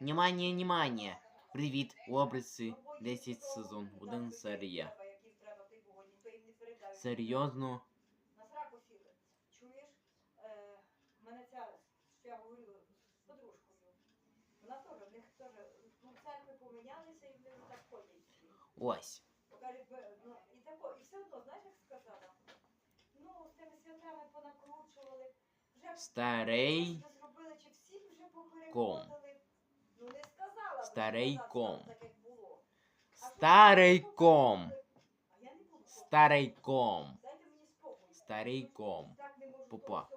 Внимание, внимание! Привіт, обриси 10 сезон, 1 серія. Серйозно. Насраку сіли, чуєш? Мене ця з Ось. І тако, і все одно, знаєш, як сказала. Ну, з тими святами понакручували. Вже... Старий. Старейком. Старейком. Старейком. Старейком. Попа.